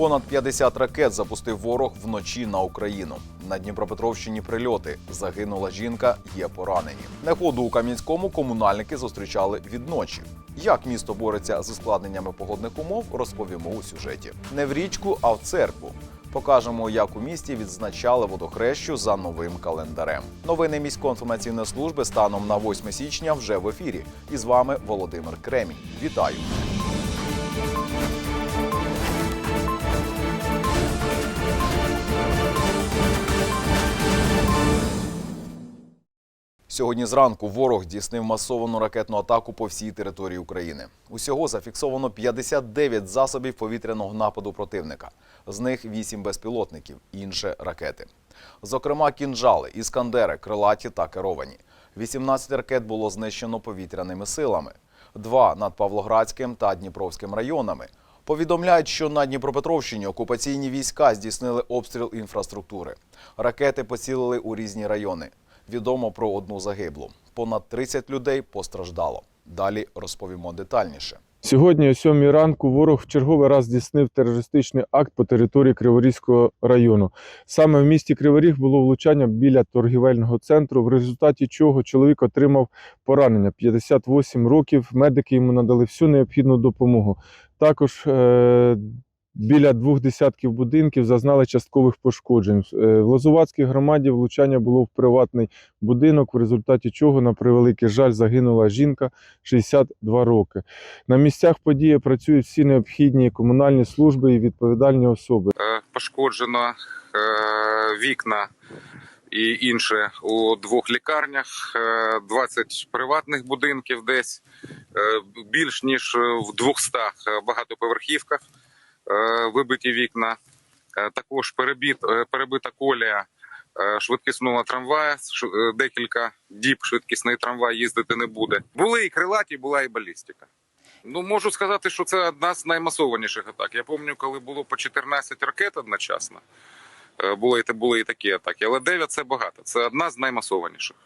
Понад 50 ракет запустив ворог вночі на Україну. На Дніпропетровщині прильоти. Загинула жінка, є поранені. Неходу у Кам'янському комунальники зустрічали відночі. Як місто бореться з ускладненнями погодних умов, розповімо у сюжеті. Не в річку, а в церкву. Покажемо, як у місті відзначали водохрещу за новим календарем. Новини міської інформаційної служби станом на 8 січня вже в ефірі. І з вами Володимир Кремінь. Вітаю! Сьогодні зранку ворог здійснив масовану ракетну атаку по всій території України. Усього зафіксовано 59 засобів повітряного нападу противника. З них 8 безпілотників, інше ракети. Зокрема, кінжали, іскандери, крилаті та керовані. 18 ракет було знищено повітряними силами, два над Павлоградським та Дніпровським районами. Повідомляють, що на Дніпропетровщині окупаційні війська здійснили обстріл інфраструктури. Ракети поцілили у різні райони. Відомо про одну загиблу. Понад 30 людей постраждало. Далі розповімо детальніше. Сьогодні о 7 ранку ворог в черговий раз здійснив терористичний акт по території Криворізького району. Саме в місті Криворіг було влучання біля торгівельного центру, в результаті чого чоловік отримав поранення 58 років. Медики йому надали всю необхідну допомогу. Також е- біля двох десятків будинків зазнали часткових пошкоджень. Е, В Лозувацькій громаді влучання було в приватний будинок, в результаті чого, на превеликий жаль, загинула жінка 62 роки. На місцях події працюють всі необхідні комунальні служби і відповідальні особи. Е, пошкоджено е, вікна і інше у двох лікарнях, е, 20 приватних будинків десь, більш ніж в 200 багатоповерхівках вибиті вікна. Е, Також е, перебита колія е, швидкісного трамвая. Е, Декілька діб швидкісний трамвай їздити не буде. Були і крилаті, була і балістика. Ну, можу сказати, що це одна з наймасованіших атак. Я пам'ятаю, коли було по 14 ракет одночасно. е, Були, були і такі атаки, але 9 це багато. Це одна з наймасованіших.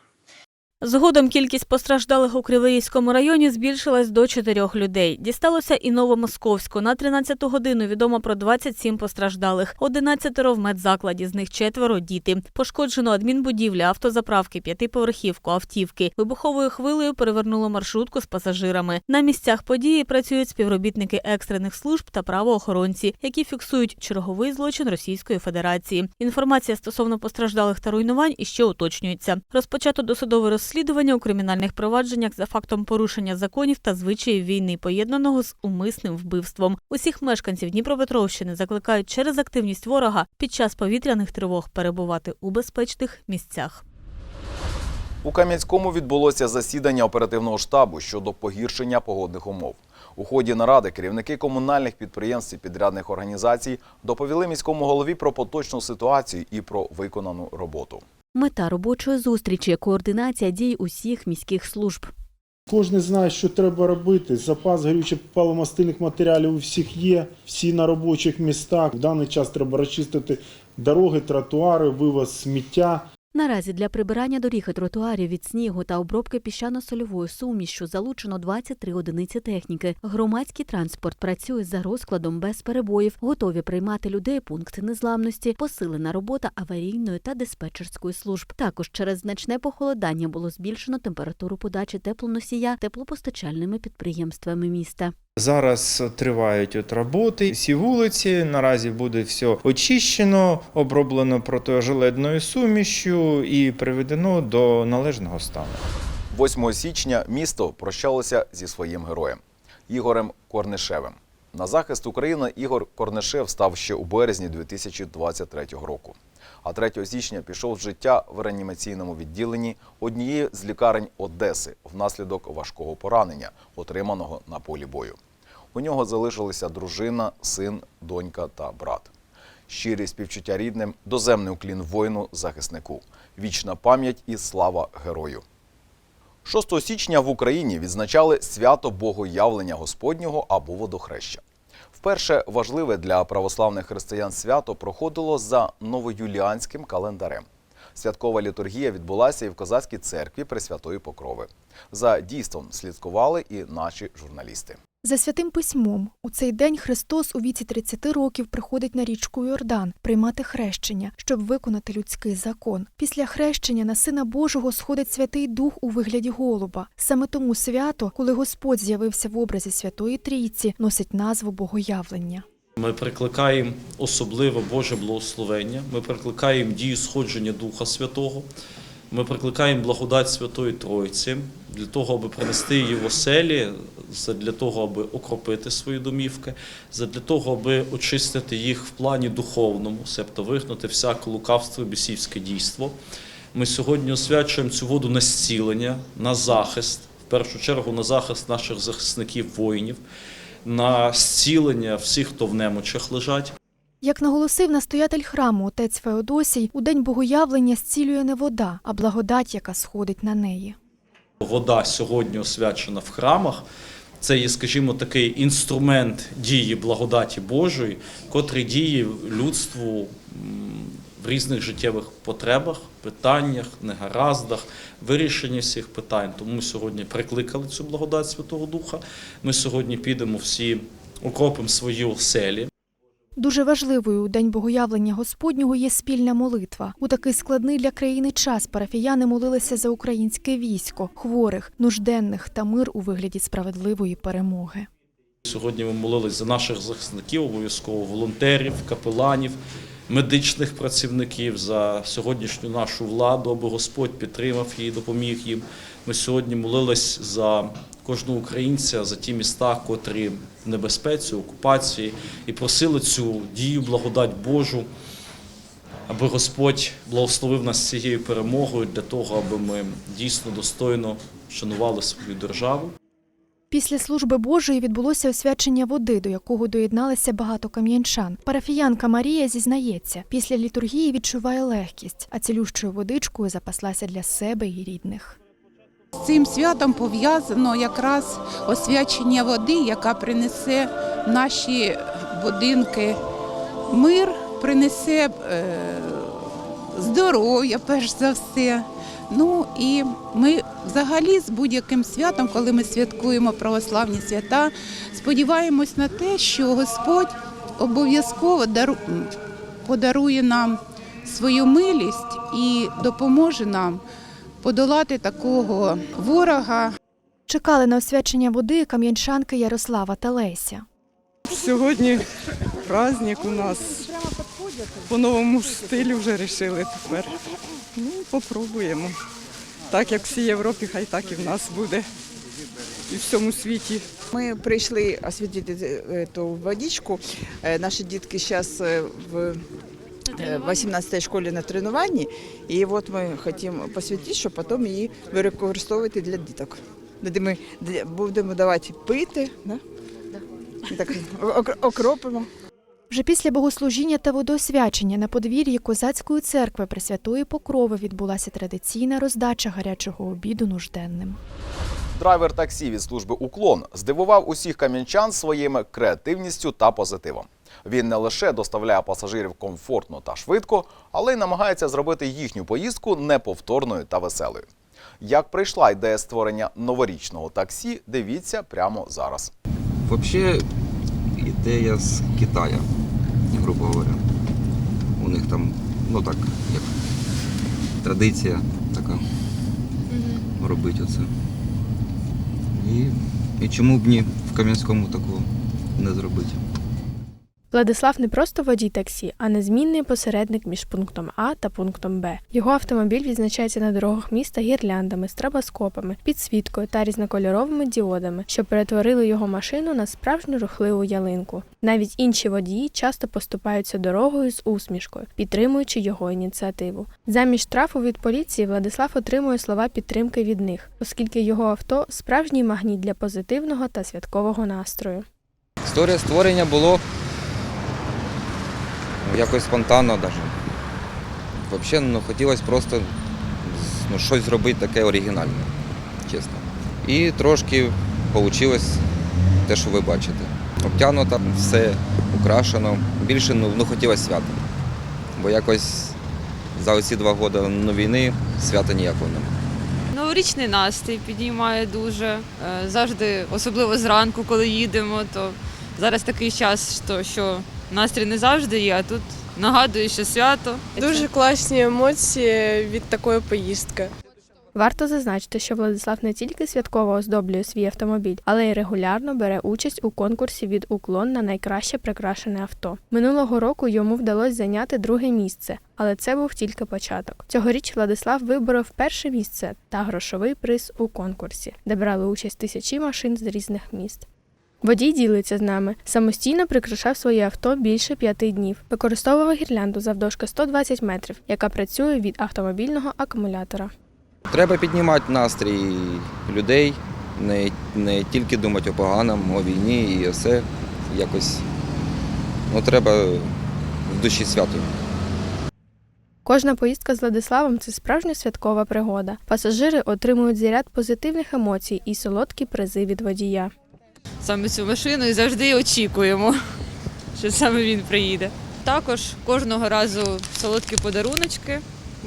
Згодом кількість постраждалих у Криворізькому районі збільшилась до чотирьох людей. Дісталося і Новомосковську. На 13 годину відомо про 27 постраждалих. 11 в медзакладі, з них четверо – діти. Пошкоджено адмінбудівля, автозаправки, п'ятиповерхівку, автівки. Вибуховою хвилею перевернуло маршрутку з пасажирами. На місцях події працюють співробітники екстрених служб та правоохоронці, які фіксують черговий злочин Російської Федерації. Інформація стосовно постраждалих та руйнувань іще уточнюється. Розпочато досудове розслідування у кримінальних провадженнях за фактом порушення законів та звичаїв війни, поєднаного з умисним вбивством. Усіх мешканців Дніпропетровщини закликають через активність ворога під час повітряних тривог перебувати у безпечних місцях. У Кам'янському відбулося засідання оперативного штабу щодо погіршення погодних умов. У ході наради керівники комунальних підприємств і підрядних організацій доповіли міському голові про поточну ситуацію і про виконану роботу. Мета робочої зустрічі координація дій усіх міських служб. Кожен знає, що треба робити. Запас горючих паломастильних матеріалів у всіх є, всі на робочих містах. В даний час треба розчистити дороги, тротуари, вивоз сміття. Наразі для прибирання доріг і тротуарів від снігу та обробки піщано-сольовою сумішшю залучено 23 одиниці техніки. Громадський транспорт працює за розкладом без перебоїв, готові приймати людей пункти незламності, посилена робота аварійної та диспетчерської служб. Також через значне похолодання було збільшено температуру подачі теплоносія теплопостачальними підприємствами міста. Зараз тривають от роботи. Всі вулиці наразі буде все очищено, оброблено протиожеледною сумішю і приведено до належного стану. 8 січня місто прощалося зі своїм героєм Ігорем Корнишевим. На захист України Ігор Корнишев став ще у березні 2023 року. А 3 січня пішов з життя в реанімаційному відділенні однієї з лікарень Одеси внаслідок важкого поранення, отриманого на полі бою. У нього залишилися дружина, син, донька та брат. Щирі співчуття рідним, доземний уклін воїну, захиснику, вічна пам'ять і слава герою. 6 січня в Україні відзначали свято Богоявлення Господнього або водохреща. Вперше важливе для православних християн свято проходило за новоюліанським календарем. Святкова літургія відбулася і в козацькій церкві Пресвятої Покрови. За дійством слідкували і наші журналісти. За святим письмом, у цей день Христос у віці 30 років приходить на річку Йордан приймати хрещення, щоб виконати людський закон. Після хрещення на Сина Божого сходить Святий Дух у вигляді голуба. Саме тому свято, коли Господь з'явився в образі Святої Трійці, носить назву Богоявлення. Ми прикликаємо особливе Боже благословення, ми прикликаємо дію сходження Духа Святого, ми прикликаємо благодать Святої Тройці для того, аби принести її в оселі, для того, аби окропити свої домівки, для того, аби очистити їх в плані духовному, себто вигнати всяке лукавство і бісівське дійство. Ми сьогодні освячуємо цю воду на зцілення, на захист, в першу чергу на захист наших захисників воїнів, на зцілення всіх, хто в немочах лежать. Як наголосив настоятель храму отець Феодосій, у день богоявлення зцілює не вода, а благодать, яка сходить на неї. Вода сьогодні освячена в храмах. Це є, скажімо, такий інструмент дії благодаті Божої, котрий діє людству в різних життєвих потребах, питаннях, негараздах, вирішенні всіх питань. Тому ми сьогодні прикликали цю благодать Святого Духа. Ми сьогодні підемо всі окропимо свої оселі. Дуже важливою у день богоявлення Господнього є спільна молитва. У такий складний для країни час парафіяни молилися за українське військо, хворих, нужденних та мир у вигляді справедливої перемоги. Сьогодні ми молились за наших захисників, обов'язково волонтерів, капеланів, медичних працівників, за сьогоднішню нашу владу, аби Господь підтримав її, допоміг їм. Ми сьогодні молились за кожного українця, за ті міста, котрі в небезпеці, окупації, і просили цю дію, благодать Божу, аби Господь благословив нас цією перемогою для того, аби ми дійсно достойно шанували свою державу. Після служби Божої відбулося освячення води, до якого доєдналися багато кам'янчан. Парафіянка Марія зізнається, після літургії відчуває легкість, а цілющою водичкою запаслася для себе і рідних. З цим святом пов'язано якраз освячення води, яка принесе наші будинки мир, принесе е, здоров'я, перш за все. Ну і ми взагалі з будь-яким святом, коли ми святкуємо православні свята, сподіваємось на те, що Господь обов'язково дару- подарує нам свою милість і допоможе нам подолати такого ворога. Чекали на освячення води кам'янчанки Ярослава та Леся. Сьогодні праздник у нас. По новому стилю вже вирішили тепер. Ну, попробуємо. Так як в всій Європі, хай так і в нас буде. І в всьому світі. Ми прийшли освітити е, ту водичку. Е, Наші дітки зараз в е, 18-й школі на тренуванні. І от ми хочемо посвятити, щоб потім її використовувати для діток. Де ми будемо давати пити, да? І так окропимо. Вже після богослужіння та водосвячення на подвір'ї козацької церкви Пресвятої Покрови відбулася традиційна роздача гарячого обіду нужденним. Драйвер таксі від служби Уклон здивував усіх кам'янчан своїм креативністю та позитивом. Він не лише доставляє пасажирів комфортно та швидко, але й намагається зробити їхню поїздку неповторною та веселою. Як прийшла ідея створення новорічного таксі, дивіться прямо зараз. Вообще ідея з Китая, грубо говоря. У них там, ну так, як традиція така робити оце. І, і чому б ні в Кам'янському такого не зробити? Владислав не просто водій таксі, а незмінний посередник між пунктом А та пунктом Б. Його автомобіль відзначається на дорогах міста гірляндами, стробоскопами, підсвіткою та різнокольоровими діодами, що перетворили його машину на справжню рухливу ялинку. Навіть інші водії часто поступаються дорогою з усмішкою, підтримуючи його ініціативу. Замість штрафу від поліції Владислав отримує слова підтримки від них, оскільки його авто справжній магніт для позитивного та святкового настрою. Історія створення було якось спонтанно навіть. Взагалі, ну, хотілося просто ну, щось зробити таке оригінальне, чесно. І трошки вийшло те, що ви бачите. Обтягнуто, все украшено. Більше ну, ну, хотілося свята. Бо якось за оці два роки ну, війни свята ніякого немає. новорічний настрій підіймає дуже. Е, Завжди, особливо зранку, коли їдемо, то зараз такий час, що, що настрій не завжди є, а тут нагадує, що свято. Дуже класні емоції від такої поїздки. Варто зазначити, що Владислав не тільки святково оздоблює свій автомобіль, але й регулярно бере участь у конкурсі від уклон на найкраще прикрашене авто. Минулого року йому вдалося зайняти друге місце, але це був тільки початок. Цьогоріч Владислав виборов перше місце та грошовий приз у конкурсі, де брали участь тисячі машин з різних міст. Водій ділиться з нами. Самостійно прикрашав своє авто більше п'яти днів. Використовував гірлянду завдовжки 120 метрів, яка працює від автомобільного акумулятора. Треба піднімати настрій людей, не, не тільки думати о поганому, о війні і все якось. Ну, треба в душі свято. Кожна поїздка з Владиславом це справжня святкова пригода. Пасажири отримують заряд позитивних емоцій і солодкі призи від водія. Саме цю машину і завжди очікуємо, що саме він приїде. Також кожного разу солодкі подаруночки.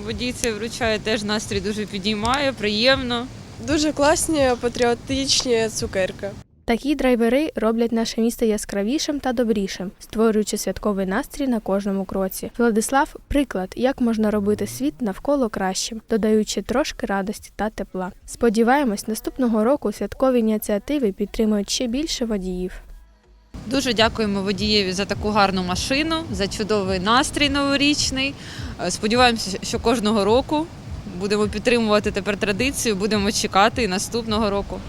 Водій це вручає, теж настрій дуже підіймає, приємно. Дуже класні патріотичні цукерки. Такі драйвери роблять наше місто яскравішим та добрішим, створюючи святковий настрій на кожному кроці. Владислав приклад, як можна робити світ навколо кращим, додаючи трошки радості та тепла. Сподіваємось, наступного року святкові ініціативи підтримують ще більше водіїв. Дуже дякуємо водієві за таку гарну машину, за чудовий настрій новорічний. Е, Сподіваємося, що кожного року будемо підтримувати тепер традицію, будемо чекати і наступного року.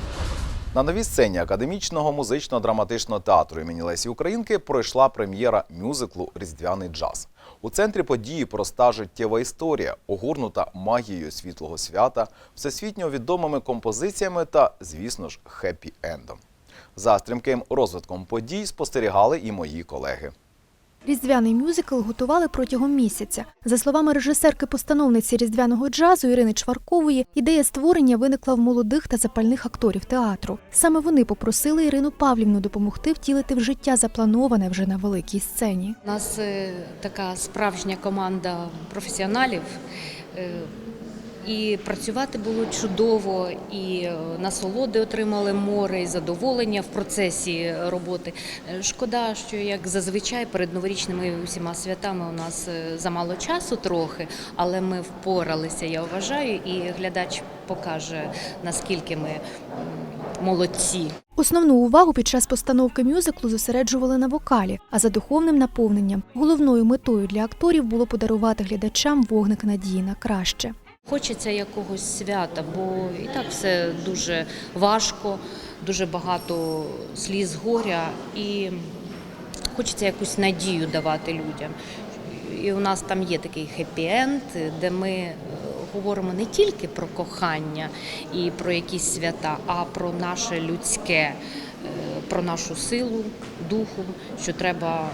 На новій сцені академічного музично-драматичного театру імені Лесі Українки пройшла прем'єра мюзиклу Різдвяний джаз. У центрі події проста життєва історія, огорнута магією світлого свята, всесвітньо відомими композиціями та, звісно ж, хеппі-ендом. За стрімким розвитком подій спостерігали і мої колеги. Різдвяний мюзикл готували протягом місяця. За словами режисерки-постановниці різдвяного джазу Ірини Чваркової, ідея створення виникла в молодих та запальних акторів театру. Саме вони попросили Ірину Павлівну допомогти втілити в життя заплановане вже на великій сцені. У нас е, така справжня команда професіоналів. Е, І працювати було чудово, і е, насолоди отримали море, і задоволення в процесі роботи. Е, Шкода, що як зазвичай перед новорічними усіма святами у нас е, замало часу трохи, але ми впоралися, я вважаю, і глядач покаже наскільки ми молодці. Основну увагу під час постановки мюзиклу зосереджували на вокалі, а за духовним наповненням головною метою для акторів було подарувати глядачам вогник надії на краще. Хочеться якогось свята, бо і так все дуже важко, дуже багато сліз горя, і хочеться якусь надію давати людям. І у нас там є такий хеппі-енд, де ми е, говоримо не тільки про кохання і про якісь свята, а про наше людське, е, про нашу силу духу, що треба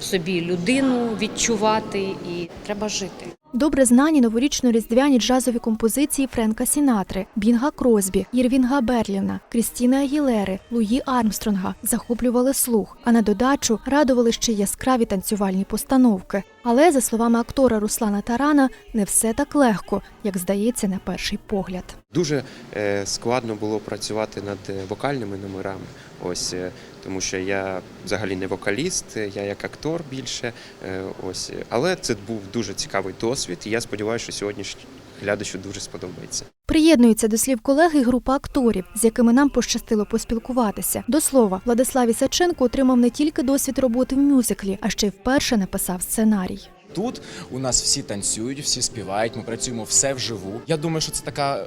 в собі людину відчувати і треба жити. Добре знані новорічно-різдвяні джазові композиції Френка Сінатри, Бінга Кросбі, Єрвінга Берліна, Крістіни Агілери, Луї Армстронга захоплювали слух, а на додачу радували ще яскраві танцювальні постановки. Але, за словами актора Руслана Тарана, не все так легко, як здається на перший погляд. Дуже е, складно було працювати над е, вокальними номерами. Ось е, тому, що я взагалі не вокаліст, я як актор більше. е, Ось, але це був дуже цікавий досвід. І я сподіваюся, що сьогоднішній глядачу дуже сподобається. Приєднується до слів колеги група акторів, з якими нам пощастило поспілкуватися. До слова, Владислав Ісаченко отримав не тільки досвід роботи в мюзиклі, а ще й вперше написав сценарій. Тут у нас всі танцюють, всі співають, ми працюємо все вживу. Я думаю, що це така е,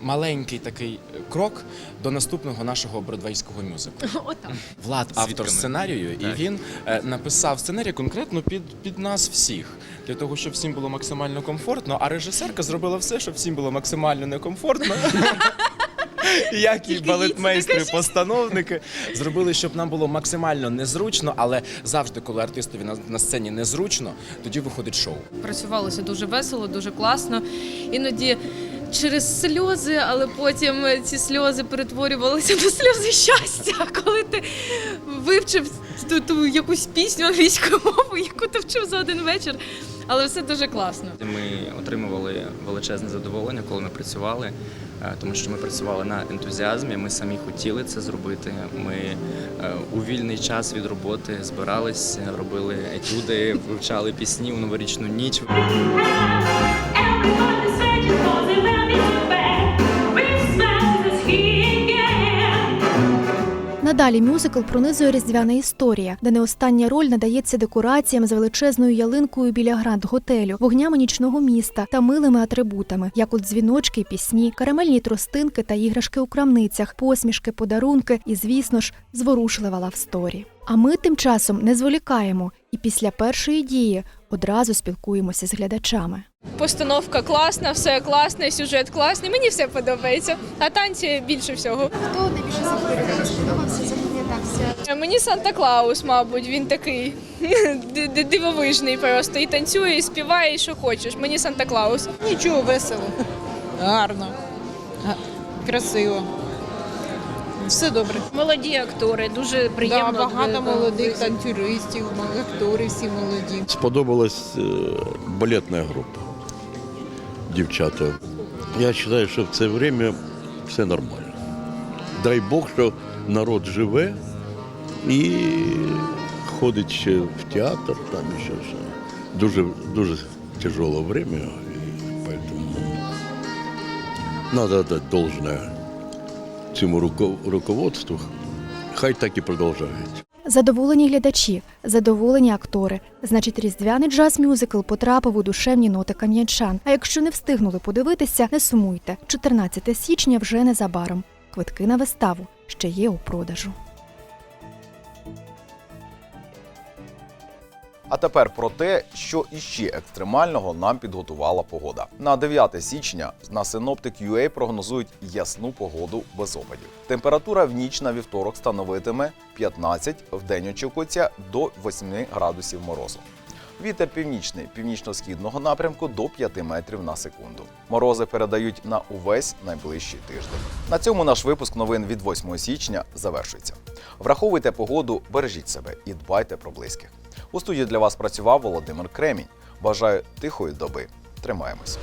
маленький такий крок до наступного нашого бродвейського мюзиклу. Влад автор сценарію, і він е, написав сценарій конкретно під, під нас всіх, для того, щоб всім було максимально комфортно. А режисерка зробила все, щоб всім було максимально некомфортно. Як і балетмейстри, постановники зробили, щоб нам було максимально незручно, але завжди, коли артистові на, на сцені незручно, тоді виходить шоу. Працювалося дуже весело, дуже класно. Іноді через сльози, але потім ці сльози перетворювалися на сльози щастя, коли ти вивчив ту, ту якусь пісню англійською мовою, яку ти вчив за один вечір. але все дуже класно. Ми отримували величезне задоволення, коли ми працювали, е, тому що ми працювали на ентузіазмі. Ми самі хотіли це зробити. Ми е, у вільний час від роботи збирались, робили етюди, вивчали пісні у новорічну ніч. Надалі мюзикл пронизує різдвяна історія, де не остання роль надається декораціям з величезною ялинкою біля гранд готелю, вогнями нічного міста та милими атрибутами, як от дзвіночки, пісні, карамельні тростинки та іграшки у крамницях, посмішки, подарунки і, звісно ж, зворушлива лавсторі. А ми тим часом не зволікаємо і після першої дії одразу спілкуємося з глядачами. Постановка класна, все класне, сюжет класний. Мені все подобається. А танці більше всього. Хто найбільше сподобався? Мені Санта Клаус, мабуть, він такий ди- ди- дивовижний просто. І танцює, і співає, і що хочеш. Мені Санта Клаус. Нічого весело, гарно, красиво. Все добре. Молоді актори, дуже приємно. Да, багато молодих танцюристів, актори всі молоді. Сподобалась е, балетна група. Дівчата. Я вважаю, що в це время все нормально. Дай Бог, що народ живе і ходить ще в театр, там ще все. Дуже, дуже тяжелое время, і поэтому надо дать должное цьому руко- руководству. Хай так і продовжують. Задоволені глядачі, задоволені актори. Значить, різдвяний джаз-мюзикл потрапив у душевні ноти кам'янчан. А якщо не встигнули подивитися, не сумуйте. 14 січня вже незабаром. Квитки на виставу ще є у продажу. А тепер про те, що іще екстремального нам підготувала погода. На 9 січня на Synoptic UA прогнозують ясну погоду без опадів. Температура в ніч на вівторок становитиме 15, в день очікується до 8 градусів морозу. Вітер північний північно-східного напрямку до 5 метрів на секунду. Морози передають на увесь найближчий тиждень. На цьому наш випуск новин від 8 січня завершується. Враховуйте погоду, бережіть себе і дбайте про близьких. У студії для вас працював Володимир Кремінь. Бажаю тихої доби. Тримаємось.